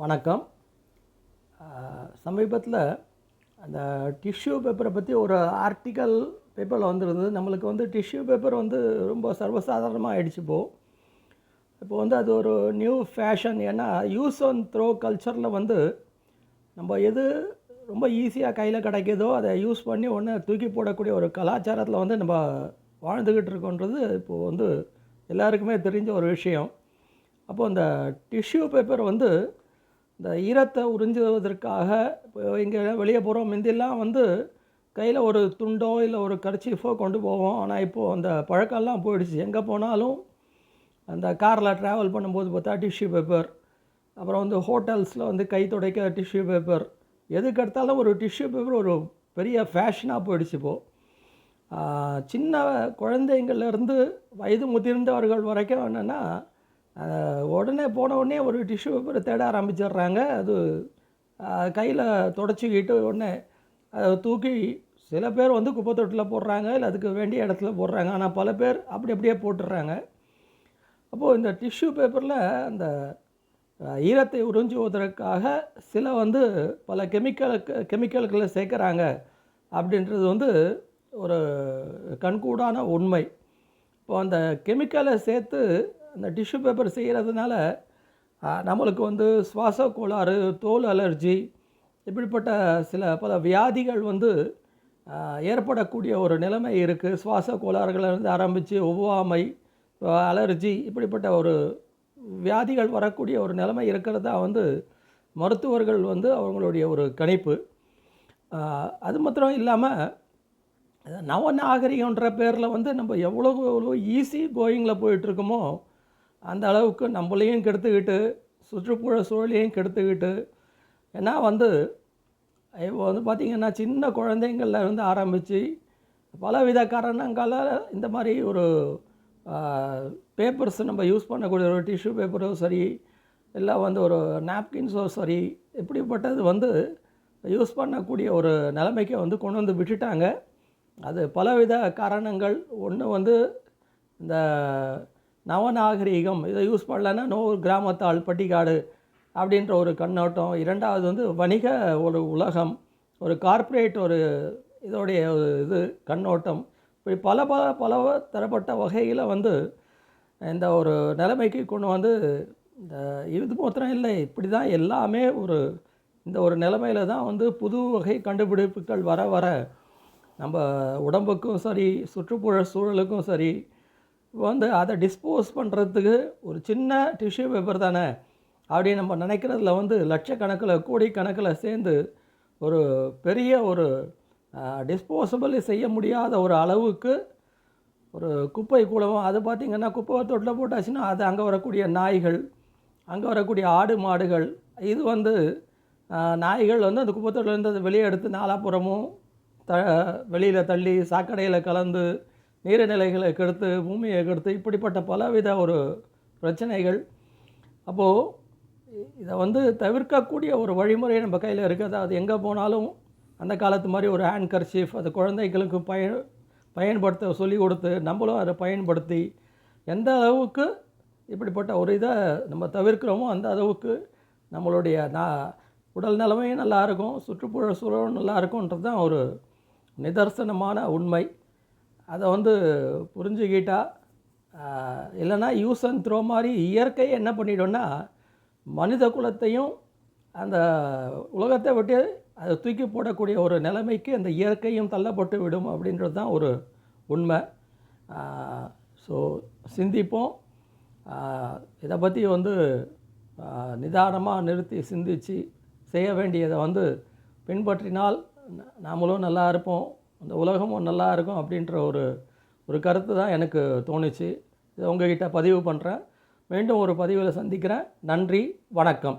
வணக்கம். சமீபத்தில் அந்த டிஷ்யூ பேப்பரை பற்றி ஒரு ஆர்டிக்கல் பேப்பரில் வந்துருந்தது. நம்மளுக்கு வந்து டிஷ்யூ பேப்பர் வந்து ரொம்ப சர்வசாதாரணமாக ஆயிடுச்சு இப்போது இப்போ வந்து அது ஒரு நியூ ஃபேஷன் ஏன்னா யூஸ் அண்ட் த்ரோ கல்ச்சரில் வந்து நம்ம எது ரொம்ப ஈஸியாக கையில் கிடைக்கிதோ அதை யூஸ் பண்ணி ஒன்று தூக்கி போடக்கூடிய ஒரு கலாச்சாரத்தில் வந்து நம்ம வாழ்ந்துக்கிட்டு இருக்கோன்றது இப்போது வந்து எல்லாருக்குமே தெரிஞ்ச ஒரு விஷயம். அப்போது அந்த டிஷ்யூ பேப்பர் வந்து இந்த ஈரத்தை உறிஞ்சுவதற்காக இப்போ இங்கே வெளியே போகிறோம் முந்திலாம் வந்து கையில் ஒரு துண்டோ இல்லை ஒரு கர்ச்சீஃபோ கொண்டு போவோம். ஆனால் இப்போது அந்த பழக்கம்லாம் போயிடுச்சு. எங்கே போனாலும் அந்த காரில் ட்ராவல் பண்ணும்போது பார்த்தா டிஷ்யூ பேப்பர் அப்புறம் வந்து ஹோட்டல்ஸில் வந்து கை துடைக்க டிஷ்யூ பேப்பர் எதுக்கு எடுத்தாலும் ஒரு டிஷ்யூ பேப்பர் ஒரு பெரிய ஃபேஷனாக போயிடுச்சு இப்போது சின்ன குழந்தைங்கள்லேருந்து வயது முதிர்ந்தவர்கள் வரைக்கும் என்னென்னா உடனே போன உடனே ஒரு டிஷ்யூ பேப்பரை தேட ஆரம்பிச்சிடுறாங்க. அது கையில் தொடச்சிக்கிட்டு உடனே அதை தூக்கி சில பேர் வந்து குப்பை தொட்டில் போடுறாங்க இல்லை அதுக்கு வேண்டிய இடத்துல போடுறாங்க. ஆனால் பல பேர் அப்படி அப்படியே போட்டுடுறாங்க. அப்போது இந்த டிஷ்யூ பேப்பரில் அந்த ஈரத்தை உறிஞ்சுவதற்காக சில வந்து பல கெமிக்கலுக்கு கெமிக்கல்களை சேர்க்குறாங்க. அப்படின்றது வந்து ஒரு கண்கூடான உண்மை. இப்போ அந்த கெமிக்கலை சேர்த்து அந்த டிஷ்யூ பேப்பர் செய்கிறதுனால நம்மளுக்கு வந்து சுவாச கோளாறு தோல் அலர்ஜி இப்படிப்பட்ட சில பல வியாதிகள் வந்து ஏற்படக்கூடிய ஒரு நிலைமை இருக்குது சுவாச கோளாறுகளிலிருந்து ஆரம்பித்து ஒவ்வாமை அலர்ஜி இப்படிப்பட்ட ஒரு வியாதிகள் வரக்கூடிய ஒரு நிலைமை இருக்கிறதா வந்து மருத்துவர்கள் வந்து அவங்களுடைய ஒரு கணிப்பு. அது மாத்திரம் இல்லாமல் நவநாகரிகன்ற பேரில் வந்து நம்ம எவ்வளோ எவ்வளோ ஈஸி கோயிங்கில் போயிட்டுருக்கோமோ அந்த அளவுக்கு நம்மளையும் கெடுத்துக்கிட்டு சுற்றுப்புற சூழலையும் கெடுத்துக்கிட்டு ஏன்னா வந்து இப்போ வந்து பார்த்திங்கன்னா சின்ன குழந்தைங்கள்ல இருந்து ஆரம்பித்து பலவித காரணங்களால் இந்த மாதிரி ஒரு பேப்பர்ஸ் நம்ம யூஸ் பண்ணக்கூடிய ஒரு டிஷ்யூ பேப்பரோ சரி இல்லை வந்து ஒரு நாப்கின்ஸோ சரி இப்படிப்பட்டது வந்து யூஸ் பண்ணக்கூடிய ஒரு நிலைமைக்கு வந்து கொண்டு வந்து விட்டுட்டாங்க. அது பலவித காரணங்கள். ஒன்று வந்து இந்த நவநாகரீகம் இதை யூஸ் பண்ணலன்னா நோ கிராமத்தால் பட்டிக்காடு அப்படின்ற ஒரு கண்ணோட்டம். இரண்டாவது வந்து வணிக ஒரு உலகம் ஒரு கார்ப்பரேட் ஒரு இதோடைய ஒரு இது கண்ணோட்டம். இப்படி பல பல பல தரப்பட்ட வகையில் வந்து இந்த ஒரு நிலைமைக்கு கொண்டு வந்து இந்த இது மாத்திரம் இல்லை இப்படி தான் எல்லாமே ஒரு இந்த ஒரு நிலைமையில தான் வந்து புது வகை கண்டுபிடிப்புகள் வர வர நம்ம உடம்புக்கும் சரி சுற்றுப்புற சூழலுக்கும் சரி வந்து அதை டிஸ்போஸ் பண்ணுறதுக்கு ஒரு சின்ன டிஷ்யூ பேப்பர் தானே? அப்படின்னு நம்ம நினைக்கிறதுல வந்து லட்சக்கணக்கில் கோடிக்கணக்கில் சேர்ந்து ஒரு பெரிய ஒரு டிஸ்போசபிள் செய்ய முடியாத ஒரு அளவுக்கு ஒரு குப்பை கூலவும் அது பார்த்திங்கன்னா குப்பை தொட்டில் போட்டாச்சுன்னா அது அங்கே வரக்கூடிய நாய்கள் அங்கே வரக்கூடிய ஆடு மாடுகள் இது வந்து நாய்கள் வந்து அந்த குப்பை தொட்டிலேருந்து அதை வெளியே எடுத்து நாலாப்புறமும் த வெளியில் தள்ளி சாக்கடையில் கலந்து நீர்நிலைகளை கெடுத்து பூமியை கெடுத்து இப்படிப்பட்ட பலவித ஒரு பிரச்சனைகள். அப்போது இதை வந்து தவிர்க்கக்கூடிய ஒரு வழிமுறை நம்ம கையில் இருக்குது அதாவது எங்கே போனாலும் அந்த காலத்து மாதிரி ஒரு ஹேண்ட் கர்ஷீஃப் அது குழந்தைகளுக்கு பயன் பயன்படுத்த சொல்லி கொடுத்து நம்மளும் அதை பயன்படுத்தி எந்த அளவுக்கு இப்படிப்பட்ட ஒரு இதை நம்ம தவிர்க்கிறோமோ அந்த அளவுக்கு நம்மளுடைய நான் உடல் நிலைமையும் நல்லாயிருக்கும் சுற்றுப்புற சூழலும் நல்லா தான் ஒரு நிதர்சனமான உண்மை. அதை வந்து புரிஞ்சுக்கிட்டா இல்லைன்னா யூஸ் அண்ட் த்ரோ மாதிரி இயற்கையை என்ன பண்ணிடும்னா மனித குலத்தையும் அந்த உலகத்தை விட்டு அதை தூக்கி போடக்கூடிய ஒரு நிலைமைக்கு அந்த இயற்கையும் தள்ளப்பட்டு விடும் அப்படின்றது தான் ஒரு உண்மை. ஸோ சிந்திப்போம். இதை பற்றி வந்து நிதானமாக நிறுத்தி சிந்தித்து செய்ய வேண்டியதை வந்து பின்பற்றினால் நாமளும் நல்லா இருப்போம். அந்த உலகமும் நல்லா இருக்கும் அப்படின்ற ஒரு ஒரு கருத்து தான் எனக்கு தோணுச்சு. இதை உங்ககிட்ட பதிவு பண்ணுறேன் மீண்டும் ஒரு பதிவில் சந்திக்கிறேன். நன்றி வணக்கம்.